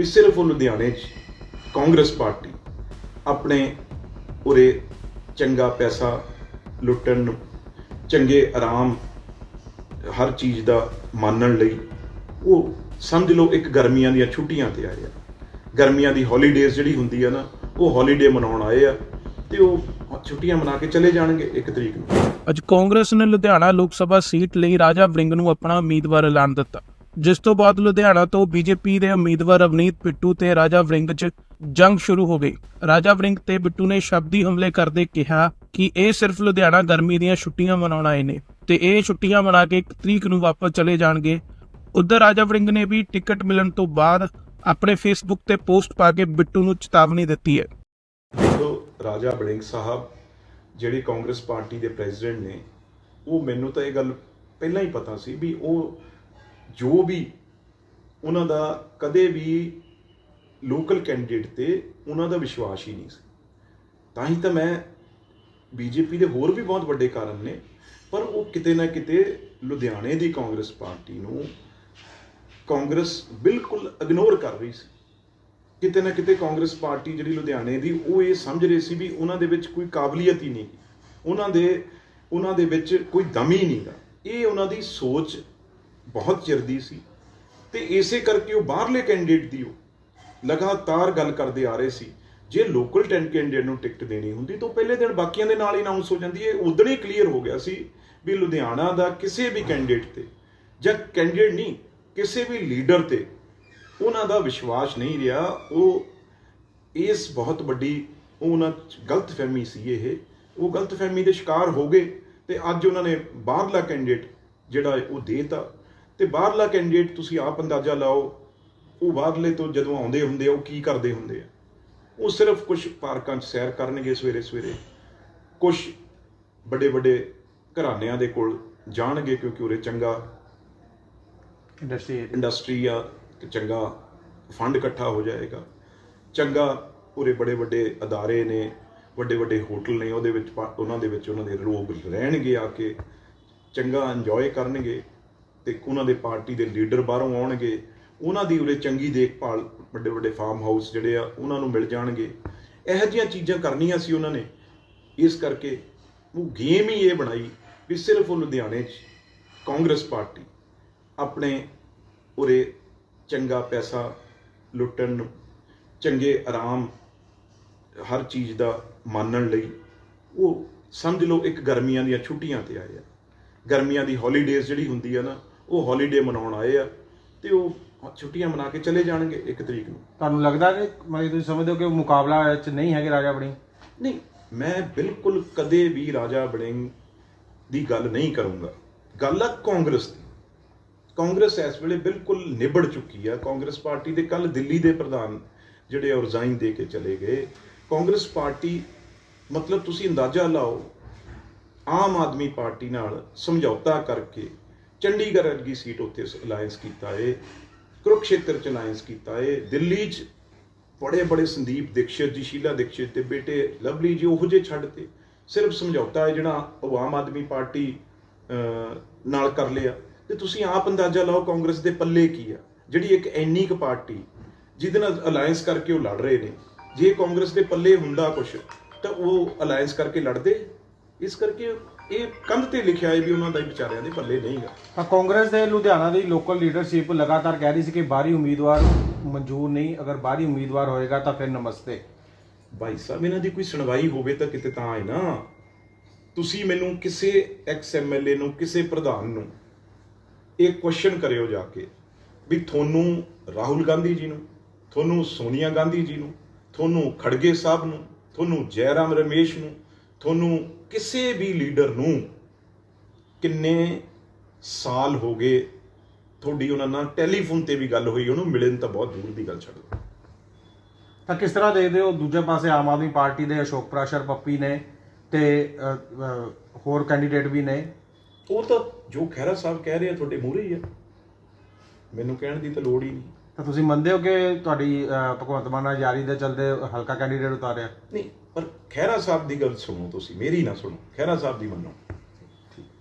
ਵੀ ਸਿਰਫ ਉਹ ਲੁਧਿਆਣੇ 'ਚ ਕਾਂਗਰਸ ਪਾਰਟੀ ਆਪਣੇ ਉਰੇ ਚੰਗਾ ਪੈਸਾ ਲੁੱਟਣ ਨੂੰ, ਚੰਗੇ ਆਰਾਮ ਹਰ ਚੀਜ਼ ਦਾ ਮਾਨਣ ਲਈ ਉਹ ਸਮਝ ਲਓ ਇੱਕ ਗਰਮੀਆਂ ਦੀਆਂ ਛੁੱਟੀਆਂ ਤੇ ਆਏ ਆ। ਗਰਮੀਆਂ ਦੀ ਹੌਲੀਡੇਜ਼ ਜਿਹੜੀ ਹੁੰਦੀ ਆ ਨਾ, ਉਹ ਹੌਲੀਡੇ ਮਨਾਉਣ ਆਏ ਆ ਤੇ ਉਹ ਛੁੱਟੀਆਂ ਮਨਾ ਕੇ ਚਲੇ ਜਾਣਗੇ ਇੱਕ ਤਰੀਕ ਨੂੰ। ਅੱਜ ਕਾਂਗਰਸ ਨੇ ਲੁਧਿਆਣਾ ਲੋਕ ਸਭਾ ਸੀਟ ਲਈ ਰਾਜਾ ਵੜਿੰਗ ਨੂੰ ਆਪਣਾ ਉਮੀਦਵਾਰ ਐਲਾਨ ਦਿੱਤਾ। ਜਿਸ ਤੋਂ ਬਾਅਦ ਲੁਧਿਆਣਾ ਤੋਂ ਬੀਜੇਪੀ ਦੇ ਉਮੀਦਵਾਰ ਅਵਨੀਤ ਪਿੱਟੂ ਤੇ ਰਾਜਾ ਵੜਿੰਗ 'ਚ ਜੰਗ ਸ਼ੁਰੂ ਹੋ ਗਈ। ਰਾਜਾ ਵੜਿੰਗ ਤੇ ਬਿੱਟੂ ਨੇ ਸ਼ਬਦੀ ਹਮਲੇ ਕਰਦੇ ਕਿਹਾ ਕਿ ਇਹ ਸਿਰਫ ਲੁਧਿਆਣਾ ਗਰਮੀ ਦੀਆਂ ਛੁੱਟੀਆਂ ਮਨਾਉਣ ਆਏ ਨੇ ਤੇ ਇਹ ਛੁੱਟੀਆਂ ਮਨਾ ਕੇ ਇੱਕ ਤਰੀਕ ਨੂੰ ਵਾਪਸ ਚਲੇ ਜਾਣਗੇ। ਉਧਰ ਰਾਜਾ ਵੜਿੰਗ ਨੇ ਵੀ ਟਿਕਟ ਮਿਲਣ ਤੋਂ ਬਾਅਦ ਆਪਣੇ ਫੇਸਬੁੱਕ ਤੇ ਪੋਸਟ ਪਾ ਕੇ ਬਿੱਟੂ ਨੂੰ ਚੇਤਾਵਨੀ ਦਿੱਤੀ ਹੈ। ਦੇਖੋ, ਰਾਜਾ ਵਰਿੰਗ ਸਾਹਿਬ ਜਿਹੜੇ ਕਾਂਗਰਸ ਪਾਰਟੀ ਦੇ ਪ੍ਰੈਜ਼ੀਡੈਂਟ ਨੇ, ਉਹ ਮੈਨੂੰ ਤਾਂ ਇਹ ਗੱਲ ਪਹਿਲਾਂ ਹੀ ਪਤਾ ਸੀ ਵੀ ਉਹ ਜੋ ਵੀ ਉਹਨਾਂ ਦਾ ਕਦੇ ਵੀ ਲੋਕਲ ਕੈਂਡੀਡੇਟ ਤੇ ਉਹਨਾਂ ਦਾ ਵਿਸ਼ਵਾਸ ਹੀ ਨਹੀਂ ਸੀ। ਤਾਂ ਹੀ ਤਾਂ ਮੈਂ ਬੀਜੇਪੀ ਦੇ ਹੋਰ ਵੀ ਬਹੁਤ ਵੱਡੇ ਕਾਰਨ ਨੇ, ਪਰ ਉਹ ਕਿਤੇ ਨਾ ਕਿਤੇ ਲੁਧਿਆਣੇ ਦੀ ਕਾਂਗਰਸ ਪਾਰਟੀ ਨੂੰ ਕਾਂਗਰਸ ਬਿਲਕੁਲ ਇਗਨੋਰ ਕਰ ਰਹੀ ਸੀ। ਕਿਤੇ ਨਾ ਕਿਤੇ ਕਾਂਗਰਸ ਪਾਰਟੀ ਜਿਹੜੀ ਲੁਧਿਆਣੇ ਦੀ, ਉਹ ਇਹ ਸਮਝ ਰਹੀ ਸੀ ਵੀ ਉਹਨਾਂ ਦੇ ਵਿੱਚ ਕੋਈ ਕਾਬਲੀਅਤ ਹੀ ਨਹੀਂ। ਉਹਨਾਂ ਦੇ ਉਹਨਾਂ ਦੇ ਵਿੱਚ ਕੋਈ ਦਮ ਹੀ ਨਹੀਂਗਾ ਇਹ ਉਹਨਾਂ ਦੀ ਸੋਚ ਬਹੁਤ ਚਿਰ ਦੀ ਸੀ ਤੇ ਇਸੇ ਕਰਕੇ ਉਹ ਬਾਹਰਲੇ ਕੈਂਡੀਡੇਟ ਦੀ ਉਹ ਲਗਾਤਾਰ ਗੱਲ ਕਰਦੇ ਆ ਰਹੇ ਸੀ। ਜੇ ਲੋਕਲ ਟੈਨ ਕੈਂਡੀਡੇਟ ਨੂੰ ਟਿਕਟ ਦੇਣੀ ਹੁੰਦੀ ਤਾਂ ਉਹ ਪਹਿਲੇ ਦਿਨ ਬਾਕੀਆਂ ਦੇ ਨਾਲ ਹੀ ਅਨਾਉਂਸ ਹੋ ਜਾਂਦੀ ਹੈ। ਉਦੋਂ ਹੀ ਕਲੀਅਰ ਹੋ ਗਿਆ ਸੀ ਵੀ ਲੁਧਿਆਣਾ ਦਾ ਕਿਸੇ ਵੀ ਕੈਂਡੀਡੇਟ ਤੇ ਜਾਂ ਕੈਂਡੀਡੇਟ ਨਹੀਂ, ਕਿਸੇ ਵੀ ਲੀਡਰ ਤੇ ਉਹਨਾਂ ਦਾ ਵਿਸ਼ਵਾਸ ਨਹੀਂ ਰਿਹਾ। ਉਹ ਇਸ ਬਹੁਤ ਵੱਡੀ ਉਹਨਾਂ 'ਚ ਗਲਤਫਹਿਮੀ ਸੀ ਇਹ। ਉਹ ਗਲਤਫਹਿਮੀ ਦੇ ਸ਼ਿਕਾਰ ਹੋ ਗਏ ਤੇ ਅੱਜ ਉਹਨਾਂ ਨੇ ਬਾਹਰਲਾ ਕੈਂਡੀਡੇਟ ਜਿਹੜਾ ਹੈ ਉਹ ਦੇਤਾ। ਤੇ ਬਾਹਰਲਾ ਕੈਂਡੀਡੇਟ ਤੁਸੀਂ ਆਪ ਅੰਦਾਜ਼ਾ ਲਾਓ ਉਹ ਬਾਹਰਲੇ ਤੋਂ ਜਦੋਂ ਆਉਂਦੇ ਹੁੰਦੇ ਆ ਉਹ ਕੀ ਕਰਦੇ ਹੁੰਦੇ ਆ? ਉਹ ਸਿਰਫ ਕੁਝ ਪਾਰਕਾਂ 'ਚ ਸੈਰ ਕਰਨਗੇ ਸਵੇਰੇ ਸਵੇਰੇ। ਕੁਝ ਵੱਡੇ ਵੱਡੇ ਘਰਾਣਿਆਂ ਦੇ ਕੋਲ ਜਾਣਗੇ ਕਿਉਂਕਿ ਉਰੇ ਚੰਗਾ ਇੰਡਸਟਰੀ ਇੰਡਸਟਰੀ ਆ ਤੇ ਚੰਗਾ ਫੰਡ ਇਕੱਠਾ ਹੋ ਜਾਏਗਾ। ਚੰਗਾ ਪੂਰੇ ਬੜੇ ਵੱਡੇ ਅਦਾਰੇ ਨੇ ਵੱਡੇ ਵੱਡੇ ਹੋਟਲ ਨੇ ਉਹਦੇ ਵਿੱਚ ਉਹਨਾਂ ਦੇ ਵਿੱਚ ਉਹਨਾਂ ਦੇ ਲੋਕ ਰਹਿਣਗੇ ਆ ਕੇ। ਚੰਗਾ ਇੰਜੋਏ ਕਰਨਗੇ। ਤੇ ਉਹਨਾਂ ਦੇ ਪਾਰਟੀ ਦੇ ਲੀਡਰ ਬਾਹਰੋਂ ਆਉਣਗੇ, ਉਹਨਾਂ ਦੀ ਉਰੇ ਚੰਗੀ ਦੇਖਭਾਲ, ਵੱਡੇ ਵੱਡੇ ਫਾਰਮ ਹਾਊਸ ਜਿਹੜੇ ਆ, ਉਹਨਾਂ ਨੂੰ ਮਿਲ ਜਾਣਗੇ। ਇਹੋ ਜਿਹੀਆਂ ਚੀਜ਼ਾਂ ਕਰਨੀਆਂ ਸੀ ਉਹਨਾਂ ਨੇ। ਇਸ ਕਰਕੇ ਉਹ ਗੇਮ ਹੀ ਇਹ ਬਣਾਈ ਵੀ ਸਿਰਫ ਉਹ ਲੁਧਿਆਣੇ 'ਚ ਕਾਂਗਰਸ ਪਾਰਟੀ ਆਪਣੇ ਉਰੇ ਚੰਗਾ ਪੈਸਾ ਲੁੱਟਣ ਨੂੰ, ਚੰਗੇ ਆਰਾਮ ਹਰ ਚੀਜ਼ ਦਾ ਮਾਨਣ ਲਈ ਉਹ ਸਮਝ ਲਓ ਇੱਕ ਗਰਮੀਆਂ ਦੀਆਂ ਛੁੱਟੀਆਂ ਤੇ ਆਏ ਆ। ਗਰਮੀਆਂ ਦੀ ਹੌਲੀਡੇਜ਼ ਜਿਹੜੀ ਹੁੰਦੀ ਆ ਨਾ ਉਹ ਹੌਲੀਡੇ ਮਨਾਉਣ ਆਏ ਆ ਤੇ ਉਹ ਛੁੱਟੀਆਂ ਮਨਾ ਕੇ ਚਲੇ ਜਾਣਗੇ ਇੱਕ ਤਰੀਕ ਨੂੰ। ਤੁਹਾਨੂੰ ਲੱਗਦਾ ਕਿ ਮਤਲਬ ਤੁਸੀਂ ਸਮਝਦੇ ਹੋ ਕਿ ਉਹ ਮੁਕਾਬਲਾ ਚ ਨਹੀਂ ਹੈਗੇ ਰਾਜਾ ਬੜੀ ਨਹੀਂ ਮੈਂ ਬਿਲਕੁਲ ਕਦੇ ਵੀ ਰਾਜਾ ਬੜਿੰਗ ਦੀ ਗੱਲ ਨਹੀਂ ਕਰੂੰਗਾ। ਗੱਲ ਆ ਕਾਂਗਰਸ ਦੀ। ਕਾਂਗਰਸ ਇਸ ਵੇਲੇ ਬਿਲਕੁਲ ਨਿਬੜ ਚੁੱਕੀ ਆ। ਕਾਂਗਰਸ ਪਾਰਟੀ ਦੇ ਕੱਲ ਦਿੱਲੀ ਦੇ ਪ੍ਰਧਾਨ ਜਿਹੜੇ ਉਹ ਰਿਜ਼ਾਈਨ ਦੇ ਕੇ ਚਲੇ ਗਏ। ਕਾਂਗਰਸ ਪਾਰਟੀ ਮਤਲਬ ਤੁਸੀਂ ਅੰਦਾਜ਼ਾ ਲਾਓ ਆਮ ਆਦਮੀ ਪਾਰਟੀ ਨਾਲ ਸਮਝੌਤਾ ਕਰਕੇ ਚੰਡੀਗੜ੍ਹ ਵਰਗੀ ਸੀਟ ਉੱਤੇ ਅਲਾਈਅੰਸ ਕੀਤਾ ਏ, ਕੁਰੂਕਸ਼ੇਤਰ ਚ ਅਲਾਈਅੰਸ ਕੀਤਾ ਏ, ਦਿੱਲੀ ਚ ਬੜੇ ਬੜੇ ਸੰਦੀਪ ਦੀਕਸ਼ਿਤ ਜੀ, ਸ਼ੀਲਾ ਦੀਕਸ਼ਿਤ ਤੇ ਬੇਟੇ ਲਵਲੀ ਜੀ ਉਹੋ ਜਿਹੇ ਛੱਡ ਤੇ। ਸਿਰਫ ਸਮਝੌਤਾ ਹੈ ਜਿਹੜਾ ਉਹ ਆਮ ਆਦਮੀ ਪਾਰਟੀ ਨਾਲ ਕਰ ਲਿਆ। ਤੇ ਤੁਸੀਂ ਆਪ ਅੰਦਾਜ਼ਾ ਲਾਓ ਕਾਂਗਰਸ ਦੇ ਪੱਲੇ ਕੀ ਆ? ਜਿਹੜੀ ਇੱਕ ਐਨੀ ਕੁ ਪਾਰਟੀ ਜਿਹਦੇ ਨਾਲ ਅਲਾਈਅੰਸ ਕਰਕੇ ਉਹ ਲੜ ਰਹੇ ਨੇ। ਜੇ ਕਾਂਗਰਸ ਦੇ ਪੱਲੇ ਹੁੰਦਾ ਕੁਝ ਤਾਂ ਉਹ ਅਲਾਈਅੰਸ ਕਰਕੇ ਲੜਦੇ? ਇਸ ਕਰਕੇ ਇਹ ਕੰਧ ਤੇ ਲਿਖਿਆ ਹੈ ਵੀ ਉਹਨਾਂ ਦਾ ਹੀ ਵਿਚਾਰਿਆਂ ਦੇ ਪੱਲੇ ਨਹੀਂਗਾ ਤਾਂ ਕਾਂਗਰਸ ਦੇ ਲੁਧਿਆਣਾ ਦੀ ਲੋਕਲ ਲੀਡਰਸ਼ਿਪ ਲਗਾਤਾਰ ਕਹਿ ਰਹੀ ਸੀ ਕਿ ਬਾਹਰੀ ਉਮੀਦਵਾਰ ਮਨਜ਼ੂਰ ਨਹੀਂ ਅਗਰ ਬਾਹਰੀ ਉਮੀਦਵਾਰ ਹੋਏਗਾ ਤਾਂ ਫਿਰ ਨਮਸਤੇ। ਭਾਈ ਸਾਹਿਬ ਇਹਨਾਂ ਦੀ ਕੋਈ ਸੁਣਵਾਈ ਹੋਵੇ ਤਾਂ ਕਿਤੇ ਤਾਂ ਹੈ ਨਾ। ਤੁਸੀਂ ਮੈਨੂੰ ਕਿਸੇ ਐਕਸ ਐਮਐਲਏ ਨੂੰ ਕਿਸੇ ਪ੍ਰਧਾਨ ਨੂੰ ਇਹ ਕੁਐਸਚਨ ਕਰਿਓ ਜਾ ਕੇ ਵੀ ਤੁਹਾਨੂੰ ਰਾਹੁਲ ਗਾਂਧੀ ਜੀ ਨੂੰ ਤੁਹਾਨੂੰ ਸੋਨੀਆ ਗਾਂਧੀ ਜੀ ਨੂੰ ਤੁਹਾਨੂੰ ਖੜਗੇ ਸਾਹਿਬ ਨੂੰ ਤੁਹਾਨੂੰ ਜੈਰਾਮ ਰਮੇਸ਼ ਨੂੰ ਤੁਹਾਨੂੰ ਕਿਸੇ ਵੀ ਲੀਡਰ ਨੂੰ ਕਿੰਨੇ ਸਾਲ ਹੋ ਗਏ ਤੁਹਾਡੀ ਉਹਨਾਂ ਨਾਲ ਟੈਲੀਫੋਨ ਤੇ ਵੀ ਗੱਲ ਹੋਈ ਉਹਨੂੰ ਮਿਲਣ ਤਾਂ ਬਹੁਤ ਦੂਰ ਦੀ ਗੱਲ ਛੱਡੋ ਤਾਂ ਕਿਸ ਤਰ੍ਹਾਂ ਦੇਖਦੇ ਹੋ ਦੂਜੇ ਪਾਸੇ ਆਮ ਆਦਮੀ ਪਾਰਟੀ ਦੇ ਅਸ਼ੋਕ ਪ੍ਰਾਸ਼ਰ ਪੱਪੀ ਨੇ ਤੇ ਹੋਰ ਕੈਂਡੀਡੇਟ ਵੀ ਨੇ? ਉਹ ਤਾਂ ਜੋ ਖਹਿਰਾ ਸਾਹਿਬ ਕਹਿ ਰਹੇ ਆ ਤੁਹਾਡੇ ਮੂਹਰੇ ਹੀ ਆ। ਮੈਨੂੰ ਕਹਿਣ ਦੀ ਤਾਂ ਲੋੜ ਹੀ ਨਹੀਂ। ਤਾਂ ਤੁਸੀਂ ਮੰਨਦੇ ਹੋ ਕਿ ਤੁਹਾਡੀ ਭਗਵੰਤ ਮਾਨ ਨਾਲ ਯਾਰੀ ਦੇ ਚਲਦੇ ਹਲਕਾ ਕੈਂਡੀਡੇਟ ਉਤਾਰਿਆ? ਨਹੀਂ ਪਰ ਖਹਿਰਾ ਸਾਹਿਬ ਦੀ ਗੱਲ ਸੁਣੋ ਤੁਸੀਂ ਮੇਰੀ ਨਾ ਸੁਣੋ ਖਹਿਰਾ ਸਾਹਿਬ ਦੀ ਮੰਨੋ।